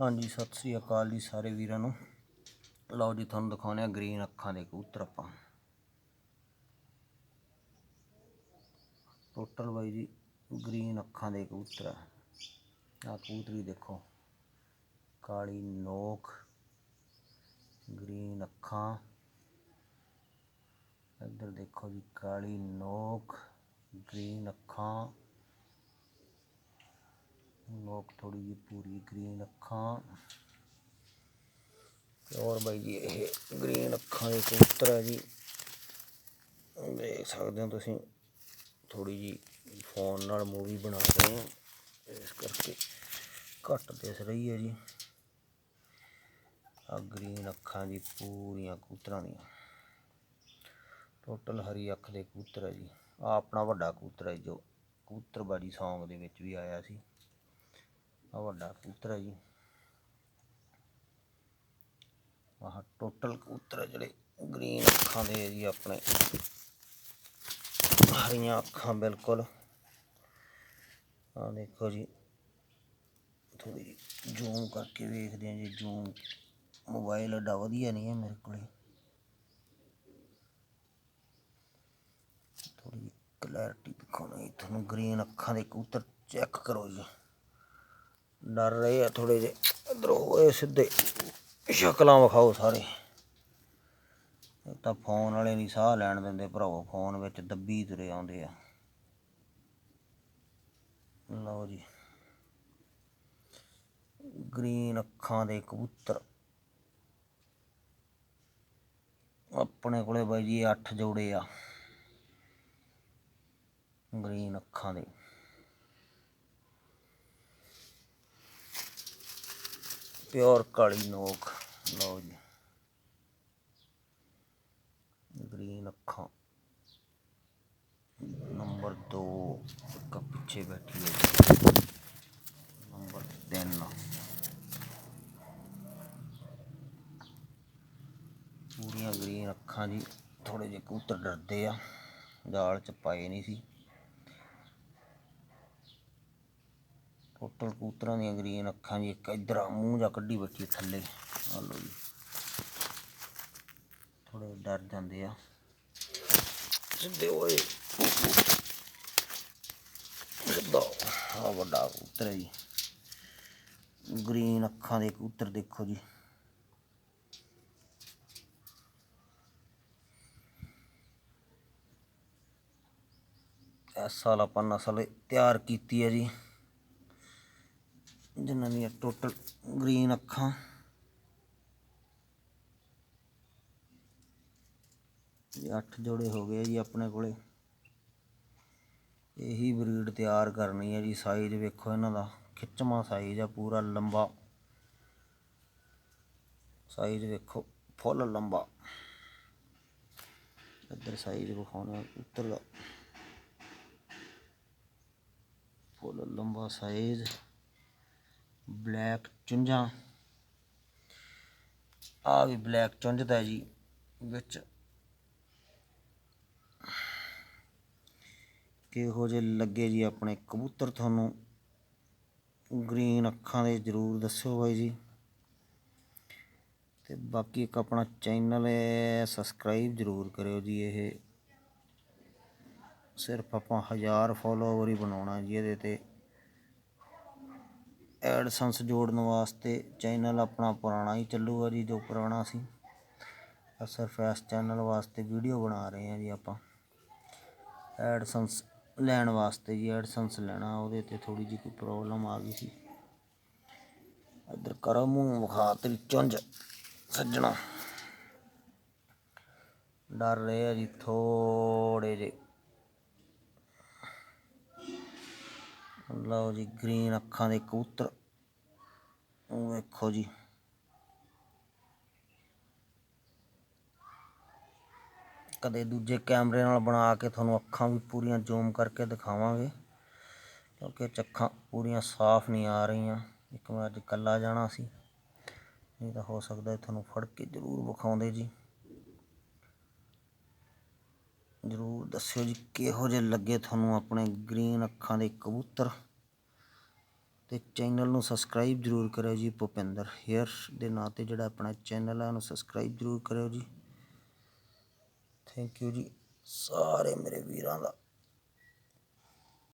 ਹਾਂਜੀ, ਸਤਿ ਸ੍ਰੀ ਅਕਾਲ ਜੀ ਸਾਰੇ ਵੀਰਾਂ ਨੂੰ। ਲਓ ਜੀ, ਤੁਹਾਨੂੰ ਦਿਖਾਉਂਦੇ ਆ ਗ੍ਰੀਨ ਅੱਖਾਂ ਦੇ ਕਬੂਤਰ ਆਪਾਂ। ਟੋਟਲ ਬਾਈ ਜੀ, ਗ੍ਰੀਨ ਅੱਖਾਂ ਦੇ ਕਬੂਤਰ ਆ। ਕਬੂਤਰੀ ਦੇਖੋ। ਕਾਲੀ ਨੋਕ, ਗ੍ਰੀਨ ਅੱਖਾਂ। ਇੱਧਰ ਦੇਖੋ ਜੀ, ਕਾਲੀ ਨੋਕ, ਗ੍ਰੀਨ ਅੱਖਾਂ। ਨੋਕ ਥੋੜੀ ਜਿਹੀ ਪੂਰੀ ਗ੍ਰੀਨ ਅੱਖਾਂ। ਤੇ ਬਾਈ ਜੀ, ਇਹ ਗ੍ਰੀਨ ਅੱਖਾਂ ਦੇ ਕਬੂਤਰ ਹੈ ਜੀ। ਦੇਖ ਸਕਦੇ ਹੋ ਤੁਸੀਂ ਥੋੜੀ ਜੀ ਫੋਨ ਨਾਲ ਮੂਵੀ ਬਣਾ ਰਹੇ ਹਾਂ। ਇਸ ਕਰਕੇ ਘੱਟ ਦਿਸ ਰਹੀ ਹੈ ਜੀ। ਆ ਗ੍ਰੀਨ ਅੱਖਾਂ ਦੀ ਪੂਰੀਆਂ ਕਬੂਤਰਾਂ ਦੀਆਂ। ਟੋਟਲ ਹਰੀ ਅੱਖ ਦੇ ਕਬੂਤਰ ਹੈ ਜੀ। ਆ ਆਪਣਾ ਵੱਡਾ ਕਬੂਤਰ ਹੈ ਜੋ ਕਬੂਤਰਬਾਜੀ ਸੌਂਗ ਦੇ ਵਿੱਚ ਵੀ ਆਇਆ ਸੀ। ਆ ਵੱਡਾ ਕਬੂਤਰ ਹੈ ਜੀ। ਆਹ ਟੋਟਲ ਕਬੂਤਰ ਹੈ ਜਿਹੜੇ ਗ੍ਰੀਨ ਅੱਖਾਂ ਦੇ ਜੀ ਆਪਣੇ। ਹਰੀਆਂ ਅੱਖਾਂ ਬਿਲਕੁਲ। ਆ ਦੇਖੋ ਜੀ ਥੋੜੀ ਜ਼ੂਮ ਕਰਕੇ ਵੇਖਦੇ ਹਾਂ ਜੀ ਜ਼ੂਮ ਮੋਬਾਈਲ ਐਡਾ ਵਧੀਆ ਨਹੀਂ ਹੈ ਮੇਰੇ ਕੋਲੇ। ਥੋੜੀ ਕਲੈਰਿਟੀ ਦਿਖਾਉਣਾ ਜੀ ਤੁਹਾਨੂੰ। ਗ੍ਰੀਨ ਅੱਖਾਂ ਦੇ ਕਬੂਤਰ ਚੈੱਕ ਕਰੋ ਜੀ। ਡਰ ਰਹੇ ਆ ਥੋੜੇ ਜਿਹੇ। ਇਧਰੋਂ ਹੋਏ ਸਿੱਧੇ ਸ਼ਕਲਾਂ ਵਿਖਾਓ ਸਾਰੇ ਤਾਂ ਫੋਨ ਵਾਲੇ ਨਹੀਂ ਸਾਹ ਲੈਣ ਦਿੰਦੇ ਭਰਾਓ ਫੋਨ ਵਿੱਚ ਦੱਬੀ ਤੁਰੇ ਆਉਂਦੇ ਆ। ਲਓ ਜੀ। ਗ੍ਰੀਨ ਅੱਖਾਂ ਦੇ ਕਬੂਤਰ। ਆਪਣੇ ਕੋਲੇ ਬਾਈ ਜੀ 8 ਜੋੜੇ ਆ। ਗ੍ਰੀਨ ਅੱਖਾਂ ਦੇ। ਪਿਓਰ ਕਾਲੀ ਨੋਕ, ਲਓ ਜੀ। ਗ੍ਰੀਨ ਅੱਖਾਂ। ਨੰਬਰ 2 ਇੱਕ ਪਿੱਛੇ ਬੈਠੀ ਹੈ ਨੰਬਰ 3 ਪੂਰੀਆਂ ਗ੍ਰੀਨ ਅੱਖਾਂ ਜੀ ਥੋੜੇ ਜਿਹੇ ਕਬੂਤਰ ਡਰਦੇ ਆ। ਜਾਲ ਚ ਪਾਏ ਨਹੀਂ ਸੀ। ਟੋਟਲ ਕਬੂਤਰਾਂ ਦੀਆਂ ਗਰੀਨ ਅੱਖਾਂ ਜੀ, ਇੱਕ ਇਧਰ ਮੂੰਹ ਜਾ ਕੱਢੀ ਬੈਠੀ ਥੱਲੇ। ਆ ਲਓ ਜੀ ਥੋੜੇ ਡਰ ਜਾਂਦੇ ਆ। ਸਿੱਧੇ ਓਏ ਸਿੱਧਾ ਆ ਵੱਡਾ ਕਬੂਤਰ ਜੀ। ਗ੍ਰੀਨ ਅੱਖਾਂ ਦੇ ਕਬੂਤਰ ਦੇਖੋ ਜੀ। ਇਸ ਸਾਲ ਆਪਾਂ ਨਸਲ ਤਿਆਰ ਕੀਤੀ ਹੈ ਜੀ। ਜਿਨ੍ਹਾਂ ਦੀਆਂ ਟੋਟਲ ਗ੍ਰੀਨ ਅੱਖਾਂ। ਇਹ ਅੱਠ ਜੋੜੇ ਹੋ ਗਏ ਜੀ ਆਪਣੇ ਕੋਲੇ। ਇਹੀ ਬਰੀਡ ਤਿਆਰ ਕਰਨੀ ਹੈ ਜੀ ਸਾਈਜ਼ ਵੇਖੋ ਇਹਨਾਂ ਦਾ। ਖਿੱਚਵਾਂ ਸਾਈਜ਼ ਆ, ਪੂਰਾ ਲੰਬਾ। ਸਾਈਜ਼ ਵੇਖੋ, ਫੁੱਲ ਲੰਬਾ। ਇੱਧਰ ਸਾਈਜ਼ ਵਿਖਾਉਣਾ ਉੱਤਰ ਦਾ। ਫੁੱਲ ਲੰਬਾ ਸਾਈਜ਼ ਬਲੈਕ ਚੁੰਝਾਂ। ਆ ਵੀ ਬਲੈਕ ਚੁੰਝ ਦਾ ਜੀ, ਵਿੱਚ ਕਿਹੋ ਜਿਹੇ ਲੱਗੇ ਜੀ ਆਪਣੇ ਕਬੂਤਰ ਤੁਹਾਨੂੰ। ਗ੍ਰੀਨ ਅੱਖਾਂ ਦੇ ਜਰੂਰ ਦੱਸਿਓ ਬਾਈ ਜੀ। ਤੇ ਬਾਕੀ ਇੱਕ ਆਪਣਾ ਚੈਨਲ ਹੈ, ਸਬਸਕ੍ਰਾਈਬ ਜਰੂਰ ਕਰਿਓ ਜੀ ਇਹ। ਸਿਰਫ ਆਪਾਂ 1000 ਫੋਲੋਵਰ ਹੀ ਬਣਾਉਣਾ ਜੀ ਇਹਦੇ ਤੇ। ਐਡਸੈਂਸ ਜੋੜਨ ਵਾਸਤੇ ਚੈਨਲ ਆਪਣਾ ਪੁਰਾਣਾ ਹੀ ਚੱਲੂਗਾ ਜੀ, ਜੋ ਪੁਰਾਣਾ ਸੀ। ਆਹ ਸਿਰਫ ਇਸ ਚੈਨਲ ਵਾਸਤੇ ਵੀਡੀਓ ਬਣਾ ਰਹੇ ਹਾਂ ਜੀ ਆਪਾਂ। ਐਡਸੈਂਸ ਲੈਣ ਵਾਸਤੇ ਜੀ ਐਡਸੈਂਸ ਲੈਣਾ, ਉਹਦੇ ਤੇ ਥੋੜੀ ਜਿਹੀ ਕੋਈ ਪ੍ਰੋਬਲਮ ਆ ਗਈ ਸੀ। ਇੱਧਰ ਕਰੋ ਮੂੰਹ ਵਿਖਾ ਤੇਰੀ ਚੁੰਝ ਸੱਜਣਾ। ਡਰ ਰਹੇ ਆ ਜੀ ਥੋੜੇ ਜੇ ਲਓ ਜੀ, ਗ੍ਰੀਨ ਅੱਖਾਂ ਦੇ ਕਬੂਤਰ। ਉਹ ਵੇਖੋ ਜੀ। ਕਦੇ ਦੂਜੇ ਕੈਮਰੇ ਨਾਲ ਬਣਾ ਕੇ ਤੁਹਾਨੂੰ ਅੱਖਾਂ ਵੀ ਪੂਰੀਆਂ ਜ਼ੂਮ ਕਰਕੇ ਦਿਖਾਵਾਂਗੇ, ਕਿਉਂਕਿ ਇਹ ਅੱਖਾਂ ਪੂਰੀਆਂ ਸਾਫ਼ ਨਹੀਂ ਆ ਰਹੀਆਂ। ਇੱਕ ਮੈਂ ਅੱਜ ਇਕੱਲਾ ਜਾਣਾ ਸੀ, ਨਹੀਂ ਤਾਂ ਹੋ ਸਕਦਾ ਤੁਹਾਨੂੰ ਫੜ ਕੇ ਜ਼ਰੂਰ ਵਿਖਾਉਂਦੇ ਜੀ। ਜ਼ਰੂਰ ਦੱਸਿਓ ਜੀ, ਕਿਹੋ ਜਿਹੇ ਲੱਗੇ ਤੁਹਾਨੂੰ ਆਪਣੇ ਗ੍ਰੀਨ ਅੱਖਾਂ ਦੇ ਕਬੂਤਰ? ਅਤੇ ਚੈਨਲ ਨੂੰ ਸਬਸਕ੍ਰਾਈਬ ਜਰੂਰ ਕਰਿਓ ਜੀ ਭੁਪਿੰਦਰ ਹੇਅਰ ਦੇ ਨਾਂ ਤੇ ਜਿਹੜਾ ਆਪਣਾ ਚੈਨਲ ਹੈ ਉਹਨੂੰ ਸਬਸਕ੍ਰਾਈਬ ਜਰੂਰ ਕਰਿਓ ਜੀ। ਥੈਂਕ ਯੂ ਜੀ, ਸਾਰੇ ਮੇਰੇ ਵੀਰਾਂ ਦਾ।